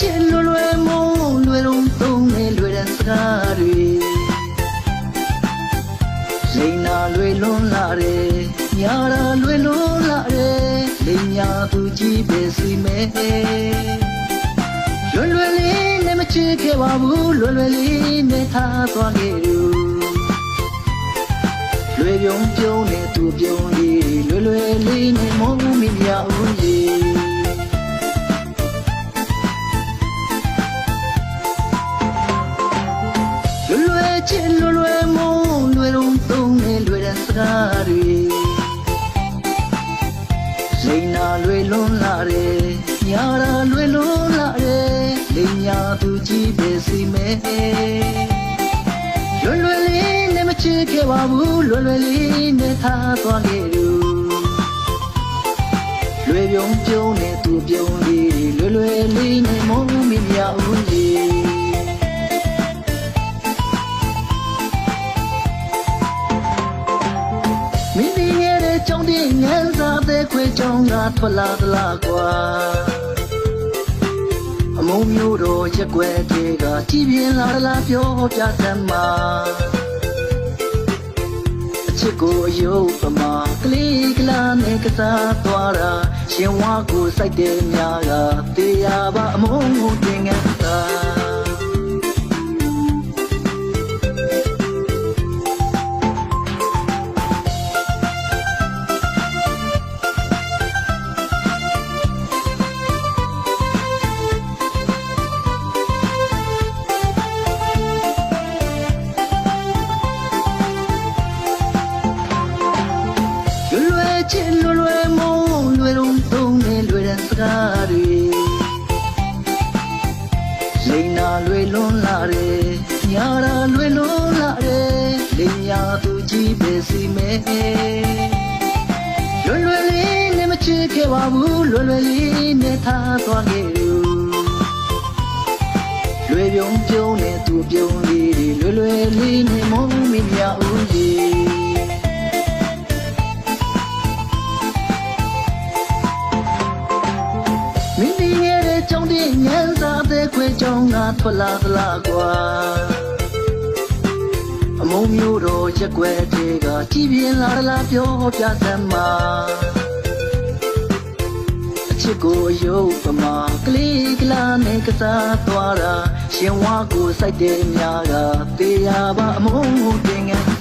ချစ်လွယ်လွယ်မုံလွယ်လုံးသုံးနေလွယ်တဲ့စကားတွေလိန်နာလွယ်လွန်းလာတယ်ညာရာလွယ်လွန်းလာတယ်လိန်ညာသူကြည့်ပဲစီမဲလွယ်လွယ်လေးနဲ့မချစ်ခဲ့ပါဘူးလွယ်လွယ်လေးနဲ့ထားသွားခဲ့လို့လွယ်ပြုံးပြုံးနဲ့သူပြုံးလေးလွယ်လွယ်လေးနဲ့မု ချစ်လွယ်လွယ်မုံလွယ်လုံးသုံးနေလွယ်တဲ့စကားတွေလိန်နာလွယ်လွန်းလာတယ်ညာရာလွယ်လွန်းလာတယ်လိန်ညာသူကြည့်ပဲစီမဲလွယ်လွယ်လေးနဲ့မချစ်ခဲ့ပါဘူးလွယ်လွယ်လေးနဲ့ထားသွားခဲ့လို့လွယ်ပြုံးပြုံးနဲ့သူပြုံးလေးလွယ်လွယ်လေးနဲ့မုန်းမိမြဦးလေး ရဲ့တဲ့ကြောင့်ဒီငန်းစားတဲ့ခွေကြောင့်ငါထွက်လာသလားကွာအမုံမျိုးတော်ရက်ွယ်တွေကကြည်ပြင်းလာသလားပြောပြစမ်းမအချစ်ကိုအယုတ်ပမာကလေးကလာနဲ့ကစားသွားတာရှင်ဝါကိုစိုက်တဲ့များကတေးရပါအမုံကိုတင်ငန်းစား ချစ်လွယ်လွယ်မုံလွယ်လုံးသုံးနေလွယ်တဲ့စကားတွေလိန်နာလွယ်လွန်းလာတယ်ညာရာလွယ်လွန်းလာတယ်လိန်ညာသူကြည့်ပဲစီမဲလွယ်လွယ်လေးနဲ့မချစ်ခဲ့ပါဘူးလွယ်လွယ်လေးနဲ့ထားသွားခဲ့လို့လွယ်ပြုံးပြုံးနဲ့သူပြုံးလေးလွယ်လွယ်လေးနဲ့မုန်းမိမြဦးလေး မိမိရဲ့တဲ့ကြောင့်ဒီငန်းစားတဲ့ခွေကြောင့်ငါထွက်လာသလားကွာအမုံမျိုးတော်ရက်ွယ်တွေကကြည်ပြင်းလာသလားပြောပြစမ်းမအချစ်ကိုအယုတ်ပမာကလေးကလာနဲ့ကစားသွားတာရှင်ဝါကိုစိုက်တဲ့များကတေးရပါအမုံကိုတင်ငန်းစား